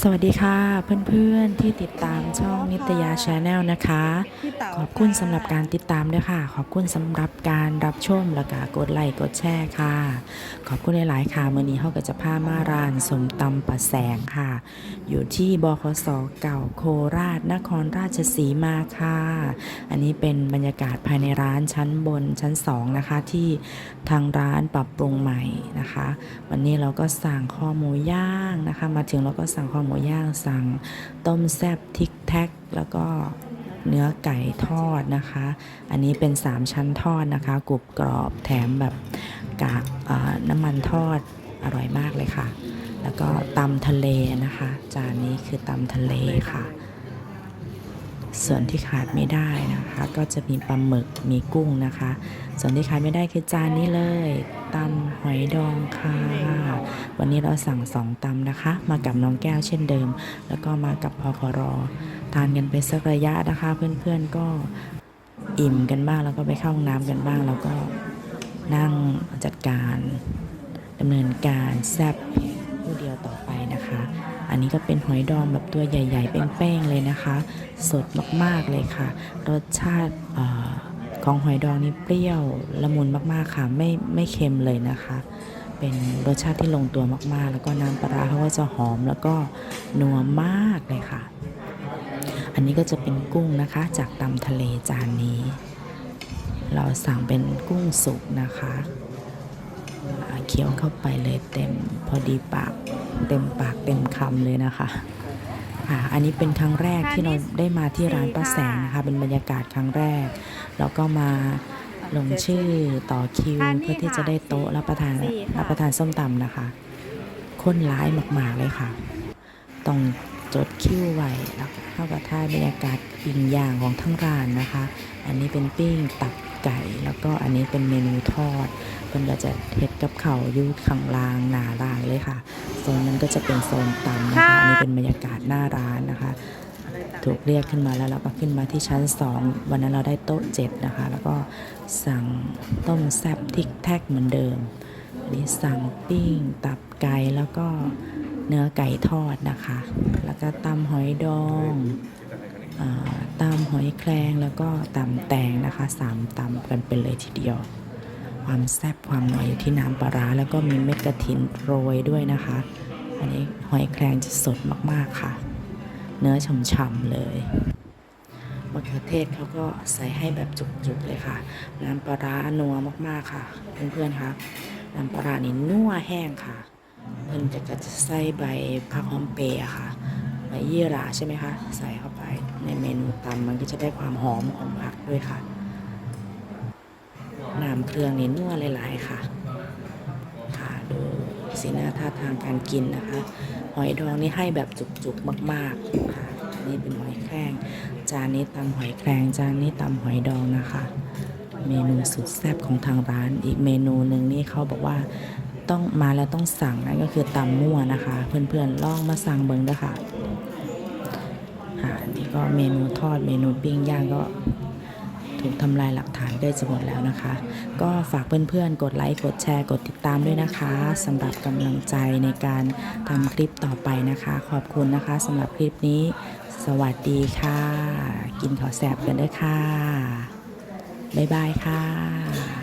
สวัสดีค่ะเพื่อนๆที่ติดตามช่องนิตยาชาแนลนะคะ ขอบคุณสำหรับการติดตามด้วยค่ะ ขอบคุณสำหรับการรับชมและก็กดไลค์กดแชร์ค่ะ ขอบคุณหลายๆค่ะมื่อนี้เขาก็จะพามาร้านสมตำประแสงค่ะ อยู่ที่บคสเก่าโคราชนครราชสีมาค่ะ อันนี้เป็นบรรยากาศภายในร้านชั้นบนชั้น2นะคะที่ทางร้านปรับปรุงใหม่นะคะ วันนี้เราก็สั่งข้อหมูย่างนะคะ มาถึงเราก็สั่งข้อหมูย่างสั่ง ต้มแซ่บทิกแท็ก แล้วก็เนื้อไก่ทอดนะคะ อันนี้เป็น 3 ชั้นทอดนะคะกรุบกรอบแถมแบบกากน้ำมันทอดอร่อยมากเลยค่ะ แล้วก็ตำทะเลนะคะ จานนี้คือตำทะเลค่ะ ส่วนที่ขาดไม่ได้นะคะ ก็จะมีปลาหมึกมีกุ้งนะคะ ส่วนที่ขาดไม่ได้คือจานนี้เลยตำหอยดองค่ะ วันนี้เราสั่งสองตำนะคะ มากับน้องแก้วเช่นเดิม แล้วก็มากับพครทานกันไปสักระยะนะคะ เพื่อนๆก็อิ่มกันบ้างแล้วก็ไปเข้าห้องน้ำกันบ้าง แล้วก็นั่งจัดการดำเนินการแซบผู้เดียวต่อ อันนี้ก็เป็นหอยดองแบบตัวใหญ่ๆเป้งๆ เลยนะคะ สดมากๆเลยค่ะ รสชาติออของหอยดองนี่เปรี้ยวละมุนมากๆค่ะ ไม่ไม่เค็มเลยนะคะ เป็นรสชาติที่ลงตัวมากๆ แล้วก็น้ำปลาร้าเขาก็จะหอมแล้วก็นัวมากเลยค่ะ อันนี้ก็จะเป็นกุ้งนะคะ จากตำทะเลจานนี้ เราสั่งเป็นกุ้งสุกนะคะเคี้ยวเข้าไปเลยเต็มพอดีปาก เต็มปากเต็มคำเลยนะคะค่ะอันนี้เป็นครั้งแรกที่เราได้มาที่ร้านป้าแสงนะคะเป็นบรรยากาศครั้งแรก แล้วก็มาลงชื่อต่อคิวเพื่อที่จะได้โต๊ะรับประทานรับประทานส้มตำนะคะคนร้ายมาก ๆ เลยค่ะ ต้องจดคิวไว้แล้วเข้ากับท่ายบรรยากาศปิ้งย่างของทั้งร้านนะคะ อันนี้เป็นปิ้งตับไก่แล้วก็อันนี้เป็นเมนูทอดเพิ่นก็จะเฮ็ดกับเขาวอยุข้างล่างหน้าร้านเลยค่ะ โซนนั้นก็จะเป็นโซนตำนะคะอันนี้เป็นบรรยากาศหน้าร้านนะคะ ถูกเรียกขึ้นมาแล้วเราก็ขึ้นมาที่ชั้น 2 วันนั้นเราได้โต๊ะ7นะคะ แล้วก็สั่งต้มแซ่บทิกแท็กเหมือนเดิมอันนี้สั่งปิ้ง ตับไก่แล้วก็เนื้อไก่ทอดนะคะ แล้วก็ตำหอยดองอาตำหอยแครงแล้วก็ตำแตงนะคะสามตำกันเป็นเลยทีเดียว ความแซ่บความหน่อยอยู่ที่น้ำปลาร้าแล้วก็มีเม็ดกระถินโรยด้วยนะคะ อันนี้หอยแครงจะสดมากๆค่ะ เนื้อฉ่ำๆเลยมะเขือเทศเขาก็ใส่ให้แบบจุกๆเลยค่ะ น้ำปลาร้านัวมากๆค่ะ เพื่อนๆคะน้ำปลาร้านี่นัวแห้งค่ะ เพิ่นจะจะใส่ใบผักหอมเปรย์อะค่ะใบยี่หร่าใช่ไหมคะ ใส่เข้าไปในเมนูตำมันก็จะได้ความหอมของผักด้วยค่ะ น้ำเครื่องนี่นัวหลายๆค่ะ ค่ะดูสีหน้าท่าทางการกินนะคะ หอยดองนี่ให้แบบจุกๆมากๆค่ะนนี่เป็นหอยแครงจานนี้ตำหอยแครงจานนี้ตำหอยดองนะคะ เมนูสุดแซ่บของทางร้านอีกเมนูหนึ่งนี่เขาบอกว่าต้องมาแล้วต้องสั่งนั่นก็คือตำมั่วนะคะ เพื่อนๆลองมาสั่งเบิ้งด้วยค่ะค่ะนี่ก็เมนูทอดเมนูปิ้งย่างก็ ถูกทำลายหลักฐานได้จะหมดแล้วนะคะ ก็ฝากเพื่อนๆ กดไลค์ กดแชร์ กดติดตามด้วยนะคะสำหรับกำลังใจในการทำคลิปต่อไปนะคะ ขอบคุณนะคะสำหรับคลิปนี้ สวัสดีค่ะ กินขอแสบกันด้วยค่ะ บ๊ายบายค่ะ